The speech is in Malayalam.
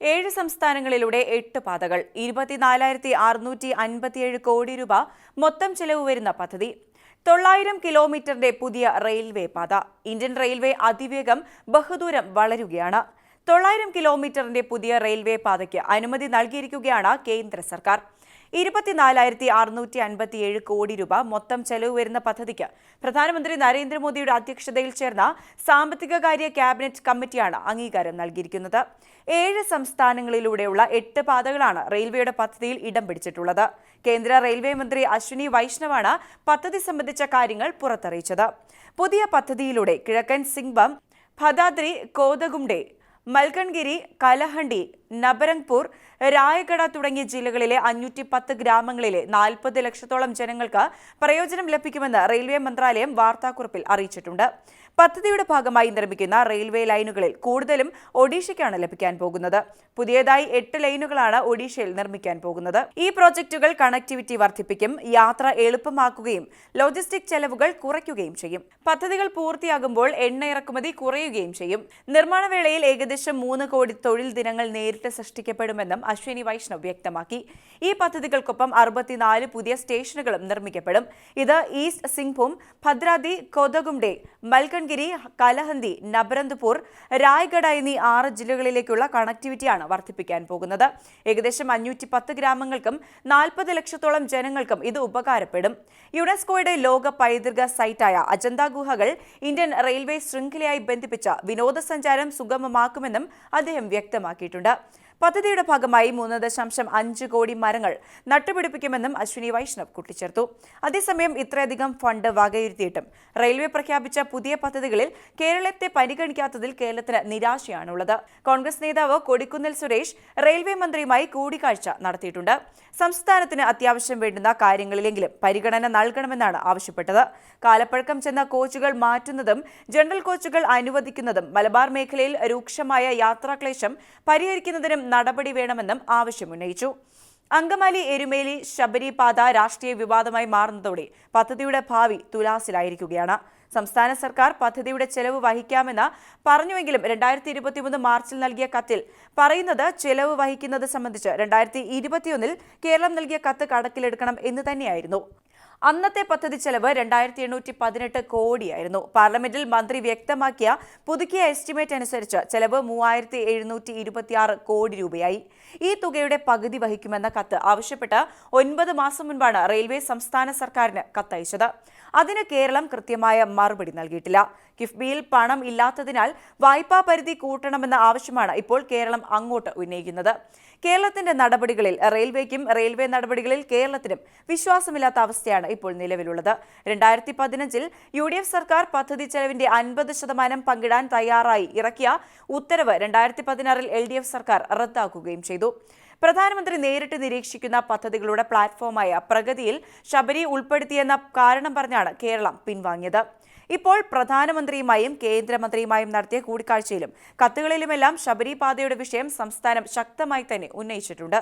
ഏഴ് സംസ്ഥാനങ്ങളിലൂടെ എട്ട് പാതകൾ ഇരുപത്തിനാലായിരത്തി അറുന്നൂറ്റി അൻപത്തിയേഴ് കോടി രൂപ മൊത്തം ചെലവ് വരുന്ന പദ്ധതി. തൊള്ളായിരം കിലോമീറ്ററിന്റെ പുതിയ റെയിൽവേ പാത. ഇന്ത്യൻ റെയിൽവേ അതിവേഗം ബഹുദൂരം വളരുകയാണ്. തൊള്ളായിരം കിലോമീറ്ററിന്റെ പുതിയ റെയിൽവേ പാതയ്ക്ക് അനുമതി നൽകിയിരിക്കുകയാണ് കേന്ദ്ര സർക്കാർ. ഇരുപത്തിനാലായിരത്തി അറുന്നൂറ്റി അൻപത്തിയേഴ് കോടി രൂപ മൊത്തം ചെലവ് വരുന്ന പദ്ധതിക്ക് പ്രധാനമന്ത്രി നരേന്ദ്രമോദിയുടെ അധ്യക്ഷതയിൽ ചേർന്ന സാമ്പത്തികകാര്യ ക്യാബിനറ്റ് കമ്മിറ്റിയാണ് അംഗീകാരം നൽകിയിരിക്കുന്നത്. ഏഴ് സംസ്ഥാനങ്ങളിലൂടെയുള്ള എട്ട് പാതകളാണ് റെയിൽവേയുടെ പദ്ധതിയിൽ ഇടം പിടിച്ചിട്ടുള്ളത്. കേന്ദ്ര റെയിൽവേ മന്ത്രി അശ്വിനി വൈഷ്ണവാണ് പദ്ധതി സംബന്ധിച്ച കാര്യങ്ങൾ പുറത്തറിയിച്ചത്. പുതിയ പദ്ധതിയിലൂടെ കിഴക്കൻ സിംഗ്ബം ഭദാദ്രി കോതഗുംഡെ മൽക്കൺഗിരി കലഹണ്ടി നബരംഗ്പൂർ രായഗഡ തുടങ്ങിയ ജില്ലകളിലെ അഞ്ഞൂറ്റി പത്ത് ഗ്രാമങ്ങളിലെ നാൽപ്പത് ലക്ഷത്തോളം ജനങ്ങൾക്ക് പ്രയോജനം ലഭിക്കുമെന്ന് റെയിൽവേ മന്ത്രാലയം വാർത്താക്കുറിപ്പിൽ അറിയിച്ചിട്ടുണ്ട്. പദ്ധതിയുടെ ഭാഗമായി നിർമ്മിക്കുന്ന റെയിൽവേ ലൈനുകളിൽ കൂടുതലും ഒഡീഷയ്ക്കാണ് ലഭിക്കാൻ പോകുന്നത്. പുതിയതായി എട്ട് ലൈനുകളാണ് ഒഡീഷയിൽ നിർമ്മിക്കാൻ പോകുന്നത്. ഈ പ്രോജക്റ്റുകൾ കണക്ടിവിറ്റി വർദ്ധിപ്പിക്കും യാത്ര എളുപ്പമാക്കുകയും ലോജിസ്റ്റിക് ചെലവുകൾ കുറയ്ക്കുകയും ചെയ്യും. പദ്ധതികൾ പൂർത്തിയാകുമ്പോൾ എണ്ണ ഇറക്കുമതി കുറയുകയും ചെയ്യും. നിർമ്മാണ വേളയിൽ ഏകദേശം മൂന്ന് കോടി തൊഴിൽ ദിനങ്ങൾ നേരിട്ട് സൃഷ്ടിക്കപ്പെടുമെന്നും അശ്വിനി വൈഷ്ണവ് വ്യക്തമാക്കി. ഈ പദ്ധതികൾക്കൊപ്പം അറുപത്തിനാല് പുതിയ സ്റ്റേഷനുകളും നിർമ്മിക്കപ്പെടും. ഇത് ഈസ്റ്റ് സിംഗ്ഭൂം ഭദ്രാദി കൊതഗുംഡെ മൽക്കൺഗിരി കലഹന്തി നബരന്ദ്പൂർ രായ്ഗഡ എന്നീ ആറ് ജില്ലകളിലേക്കുള്ള കണക്ടിവിറ്റിയാണ് വർദ്ധിപ്പിക്കാൻ പോകുന്നത്. ഏകദേശം അഞ്ഞൂറ്റി പത്ത് ഗ്രാമങ്ങൾക്കും നാൽപ്പത് ലക്ഷത്തോളം ജനങ്ങൾക്കും ഇത് ഉപകാരപ്പെടും. യുനെസ്കോയുടെ ലോക പൈതൃക സൈറ്റായ അജന്ത ഗുഹകൾ ഇന്ത്യൻ റെയിൽവേ ശൃംഖലയായി ബന്ധിപ്പിച്ച വിനോദസഞ്ചാരം സുഗമമാക്കുമെന്നും അദ്ദേഹം വ്യക്തമാക്കിയിട്ടുണ്ട്. പദ്ധതിയുടെ ഭാഗമായി മൂന്ന് ദശാംശം അഞ്ച് കോടി മരങ്ങൾ നട്ടുപിടിപ്പിക്കുമെന്നും അശ്വിനി വൈഷ്ണവ് കൂട്ടിച്ചേർത്തു. അതേസമയം ഇത്രയധികം ഫണ്ട് വകയിരുത്തിയിട്ടും റെയിൽവേ പ്രഖ്യാപിച്ച പുതിയ പദ്ധതികളിൽ കേരളത്തെ പരിഗണിക്കാത്തതിൽ കേരളത്തിന് നിരാശയാണുള്ളത്. കോൺഗ്രസ് നേതാവ് കൊടിക്കുന്നിൽ സുരേഷ് റെയിൽവേ മന്ത്രിയുമായി കൂടിക്കാഴ്ച നടത്തിയിട്ടുണ്ട്. സംസ്ഥാനത്തിന് അത്യാവശ്യം വേണ്ടുന്ന കാര്യങ്ങളിലെങ്കിലും പരിഗണന നൽകണമെന്നാണ് ആവശ്യപ്പെട്ടത്. കാലപ്പഴക്കം ചെന്ന കോച്ചുകൾ മാറ്റുന്നതും ജനറൽ കോച്ചുകൾ അനുവദിക്കുന്നതും മലബാർ മേഖലയിൽ രൂക്ഷമായ യാത്രാക്ലേശം പരിഹരിക്കുന്നതിനും നടപടി വേണമെന്നും ആവശ്യമുന്നയിച്ചു. അങ്കമാലി എരുമേലി ശബരി പാത രാഷ്ട്രീയ വിവാദമായി മാറുന്നതോടെ പദ്ധതിയുടെ ഭാവി തുലാസിലായിരിക്കുകയാണ്. സംസ്ഥാന സർക്കാർ പദ്ധതിയുടെ ചെലവ് വഹിക്കാമെന്ന് പറഞ്ഞുവെങ്കിലും രണ്ടായിരത്തി ഇരുപത്തിമൂന്ന് മാർച്ചിൽ നൽകിയ കത്തിൽ പറയുന്നത് ചെലവ് വഹിക്കുന്നത് സംബന്ധിച്ച് രണ്ടായിരത്തി ഇരുപത്തിയൊന്നിൽ കേരളം നൽകിയ കത്ത് കണക്കിലെടുക്കണം എന്ന് തന്നെയായിരുന്നു. അന്നത്തെ പദ്ധതി ചെലവ് രണ്ടായിരത്തി എണ്ണൂറ്റി പതിനെട്ട് കോടിയായിരുന്നു. പാർലമെന്റിൽ മന്ത്രി വ്യക്തമാക്കിയ പുതുക്കിയ എസ്റ്റിമേറ്റ് അനുസരിച്ച് ചെലവ് മൂവായിരത്തി എഴുന്നൂറ്റി ഇരുപത്തിയാറ് കോടി രൂപയായി. ഈ തുകയുടെ പകുതി വഹിക്കുമെന്ന കത്ത് ആവശ്യപ്പെട്ട് ഒൻപത് മാസം മുൻപാണ് റെയിൽവേ സംസ്ഥാന സർക്കാരിന് കത്തയച്ചത്. അതിന് കേരളം കൃത്യമായ മറുപടി നൽകിയിട്ടില്ല. കിഫ്ബിയിൽ പണം ഇല്ലാത്തതിനാൽ വായ്പാ പരിധി കൂട്ടണമെന്ന ആവശ്യമാണ് ഇപ്പോൾ കേരളം അങ്ങോട്ട് ഉന്നയിക്കുന്നത്. കേരളത്തിന്റെ നടപടികളിൽ റെയിൽവേക്കും റെയിൽവേ നടപടികളിൽ കേരളത്തിനും വിശ്വാസമില്ലാത്ത അവസ്ഥയാണ് ഇപ്പോൾ നിലവിലുള്ളത്. രണ്ടായിരത്തി പതിനഞ്ചിൽ യു ഡി എഫ് സർക്കാർ പദ്ധതി ചെലവിന്റെ അൻപത് ശതമാനം പങ്കിടാൻ തയ്യാറായി ഇറക്കിയ ഉത്തരവ് രണ്ടായിരത്തി പതിനാറിൽ എൽ ഡി എഫ് സർക്കാർ റദ്ദാക്കുകയും ചെയ്തു. പ്രധാനമന്ത്രി നേരിട്ട് നിരീക്ഷിക്കുന്ന പദ്ധതികളുടെ പ്ലാറ്റ്ഫോമായ പ്രഗതിയിൽ ശബരി ഉൾപ്പെടുത്തിയെന്ന കാരണം പറഞ്ഞാണ് കേരളം പിൻവാങ്ങിയത്. ഇപ്പോൾ പ്രധാനമന്ത്രിയുമായും കേന്ദ്രമന്ത്രിയുമായും നടത്തിയ കൂടിക്കാഴ്ചയിലും കത്തുകളിലുമെല്ലാം ശബരിപാതയുടെ വിഷയം സംസ്ഥാനം ശക്തമായി തന്നെ ഉന്നയിച്ചിട്ടുണ്ട്.